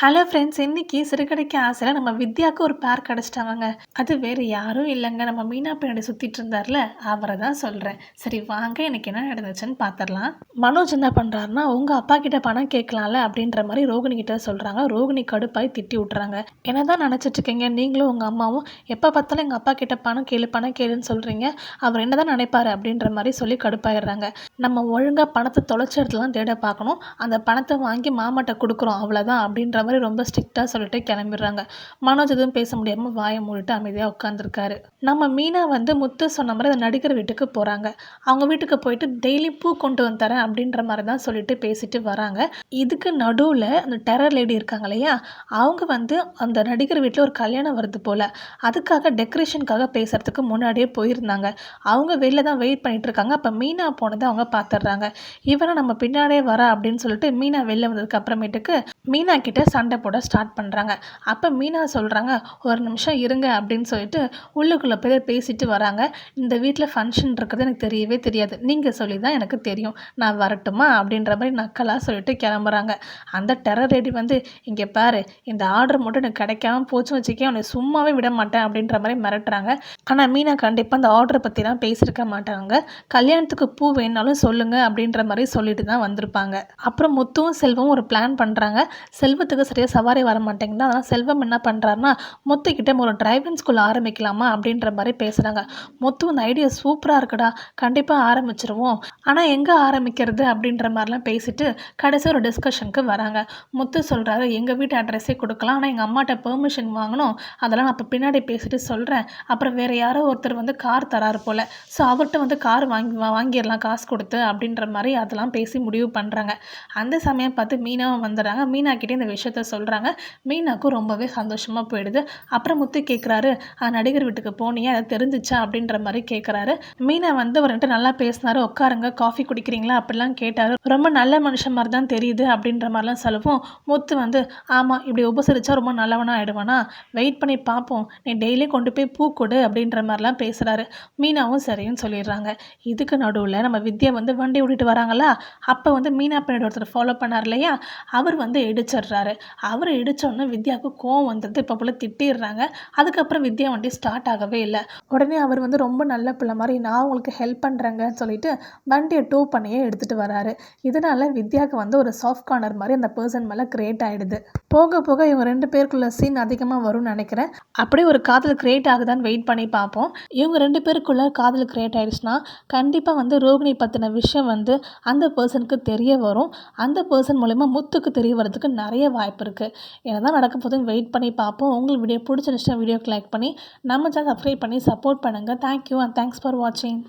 Hello friends இன்னைக்கு சிறுகடைக்கு ஆசையில் நம்ம வித்யாவுக்கு ஒரு பேர் கிடச்சிட்டாங்க அது வேறு யாரும் இல்லைங்க. நம்ம மீனா பின்னாடி சுற்றிட்டு இருந்தார்ல அவரை தான் சொல்கிறேன் சரி வாங்க எனக்கு என்ன நடந்துச்சுன்னு பார்த்துடலாம் மனோஜ் என்ன பண்ணுறாருன்னா உங்கள் அப்பா கிட்ட பணம் கேட்கலாம்ல அப்படின்ற மாதிரி ரோகிணி கிட்ட சொல்கிறாங்க ரோகிணி கடுப்பாய் திட்டி விட்றாங்க என்ன தான் நினச்சிட்ருக்கீங்க நீங்களும் உங்கள் அம்மாவும் எப்போ பார்த்தாலும் எங்கள் அப்பா கிட்ட பணம் கேளு பணம் கேளுன்னு சொல்கிறீங்க அவர் என்ன தான் நினைப்பாரு அப்படின்ற மாதிரி சொல்லி கடுப்பாயிடுறாங்க. நம்ம ஒழுங்காக பணத்தை தொலைச்ச இடத்துலாம் தேட பார்க்கணும். அந்த பணத்தை வாங்கி மாமாட்ட கொடுக்குறோம் அவ்வளோதான் அப்படின்ற மாதிரி ரொம்ப ஸ்ட்ரிக்டாக சொல்லிட்டு கிளம்பிடுறாங்க. மனோஜ் எதுவும் பேச முடியாமல் வாயை மூடிட்டு அமைதியாக உட்காந்துருக்காரு நம்ம மீனா வந்து முத்து சொன்ன மாதிரி அந்த நடிகர் வீட்டுக்கு போகிறாங்க அவங்க வீட்டுக்கு போயிட்டு டெய்லி பூ கொண்டு வந்து தரேன் அப்படின்ற மாதிரி தான் சொல்லிட்டு பேசிட்டு வராங்க. இதுக்கு நடுவில் அந்த டெரர் லேடி இருக்காங்க இல்லையா? அவங்க வந்து அந்த நடிகர் வீட்டில் ஒரு கல்யாணம் வருது போல். அதுக்காக டெக்கரேஷனுக்காக பேசுகிறதுக்கு முன்னாடியே போயிருந்தாங்க. அவங்க வெளில தான் வெயிட் பண்ணிட்டு இருக்காங்க. அப்போ மீனா போனதை அவங்க பார்த்துடுறாங்க. இவனை நம்ம பின்னாடியே வர அப்படின்னு சொல்லிட்டு மீனா வெளில வந்ததுக்கு அப்புறமேட்டுக்கு மீனா கிட்ட சண்டை போட ஸ்டார்ட் பண்ணுறாங்க அப்போ மீனா சொல்கிறாங்க ஒரு நிமிஷம் இருங்க அப்படின்னு சொல்லிட்டு உள்ளுக்குள்ளே போய் பேசிட்டு வராங்க. இந்த வீட்டில் ஃபங்க்ஷன் இருக்கிறது எனக்கு தெரியவே தெரியாது. நீங்கள் சொல்லி தான் எனக்கு தெரியும். நான் வரட்டுமா? அப்படின்ற மாதிரி நக்கலாக சொல்லிட்டு கிளம்புறாங்க. அந்த டெரர் ரெடி வந்து இங்கே பாரு இந்த ஆர்டர் மட்டும் எனக்கு கிடைக்காம போச்சு வச்சுக்கே அவனை சும்மாவே விட மாட்டேன் அப்படின்ற மாதிரி மிரட்டுறாங்க. ஆனால் மீனா கண்டிப்பாக அந்த ஆர்டரை பற்றிலாம் பேசியிருக்க மாட்டாங்க. கல்யாணத்துக்கு பூ வேணாலும் சொல்லுங்கள் அப்படின்ற மாதிரி சொல்லிட்டு தான் வந்திருப்பாங்க. அப்புறம் முத்துவும் செல்வமும் ஒரு பிளான் பண்ணுறாங்க செல்வத்துக்கு சரியாக சவாரி வர மாட்டேங்குது. அதனால் செல்வம் என்ன பண்ணுறாருன்னா முத்துக்கிட்ட ஒரு டிரைவிங் ஸ்கூல் ஆரம்பிக்கலாமா அப்படின்ற மாதிரி பேசுகிறாங்க முத்து இந்த ஐடியா சூப்பராக இருக்குடா. கண்டிப்பாக ஆரம்பிச்சிருவோம். ஆனால் எங்கே ஆரம்பிக்கிறது? அப்படின்ற மாதிரிலாம் பேசிட்டு கடைசி ஒரு டிஸ்கஷனுக்கு வராங்க. முத்து சொல்கிறாரு எங்கள் வீட்டு அட்ரஸே கொடுக்கலாம். ஆனால் எங்கள் அம்மாட்ட பெர்மிஷன் வாங்கணும். அதெல்லாம் நான் இப்போ பின்னாடி பேசிட்டு சொல்கிறேன் அப்புறம் வேறு யாரோ ஒருத்தர் வந்து கார் தராரு போல். ஸோ அவர்கிட்ட வந்து கார் வாங்கி வாங்கிடலாம். காசு கொடுத்து அப்படின்ற மாதிரி அதெல்லாம் பேசி முடிவு பண்ணுறாங்க அந்த சமயம் பார்த்து மீனாவும் வந்துடுறாங்க. மீனாக்கிட்டே இந்த விஷயத்த சொல்கிறாங்க மீனாக்கும் ரொம்பவே சந்தோஷமாக போயிடுது. அப்புறம் முத்து கேட்குறாரு நடிகர் வீட்டுக்கு போனியா? அதை தெரிஞ்சிச்சா? அப்படின்ற மாதிரி கேட்குறாரு மீனா வந்து அவர்கிட்ட நல்லா பேசினாரு. உட்காருங்க காஃபி குடிக்கிறீங்களா? அப்படிலாம் கேட்டார். ரொம்ப நல்ல மனுஷன் மாதிரி தான் தெரியுது அப்படின்ற மாதிரிலாம் சொல்லவும். முத்து வந்து ஆமாம் இப்படி உபசரித்தா ரொம்ப நல்லவனாக ஆகிடுவானா வெயிட் பண்ணி பார்ப்போம் நீ டெய்லி கொண்டு போய் பூ கொடு அப்படின்ற மாதிரிலாம் பேசுகிறாரு மீனாவும் சரின்னு சொல்லிடுறாங்க. இதுக்கு நடுவில் நம்ம வித்யா வந்து வண்டி ஓட்டிட்டு வராங்களா? அப்போ வந்து மீனா பெண்ணோட ஒருத்தர் ஃபாலோ பண்ணார் இல்லையா? அவர் வந்து இடிச்சிடுறாரு. அவர் இடித்தோடனே வித்யாவுக்கு கோவம் வந்துடுது இப்போ போல் திட்டிடுறாங்க. அதுக்கப்புறம் வித்யா வண்டி ஸ்டார்ட் ஆகவே இல்லை. உடனே அவர் வந்து ரொம்ப நல்ல பிள்ளை மாதிரி நான் உங்களுக்கு ஹெல்ப் பண்ணுறேங்கன்னு சொல்லிட்டு வண்டியை டூ பண்ணியே எடுத்துகிட்டு வராரு. இதனால் வித்யாவுக்கு வந்து ஒரு சாஃப்ட் கார்னர் மாதிரி அந்த பர்சன் மேலே கிரியேட் ஆகிடுது போக போக இவங்க ரெண்டு பேருக்குள்ள சீன் அதிகமாக வரும்னு நினைக்கிறேன். அப்படியே ஒரு காதல் கிரியேட் ஆகுதான்னு வெயிட் பண்ணி பார்ப்போம். இவங்க ரெண்டு பேருக்குள்ள காதல் கிரியேட் ஆகிடுச்சுன்னா கண்டிப்பாக வந்து ரோகிணி பற்றின விஷயம் வந்து அந்த பர்சனுக்கு தெரிய வரும். அந்த பர்சன் மூலயமா முத்துக்கு தெரிய வரதுக்கு நிறைய வாய்ப்பு இருக்குது என்ன தான் நடக்க போதுன்னு வெயிட் பண்ணி பார்ப்போம். உங்களுக்கு வீடியோ பிடிச்சிருந்துச்சுன்னா வீடியோக்கு லைக் பண்ணி நம்ம சேனல் சப்ஸ்கிரைப் பண்ணி சப்போர்ட் பண்ணுங்கள் thank you and thanks for வாட்சிங்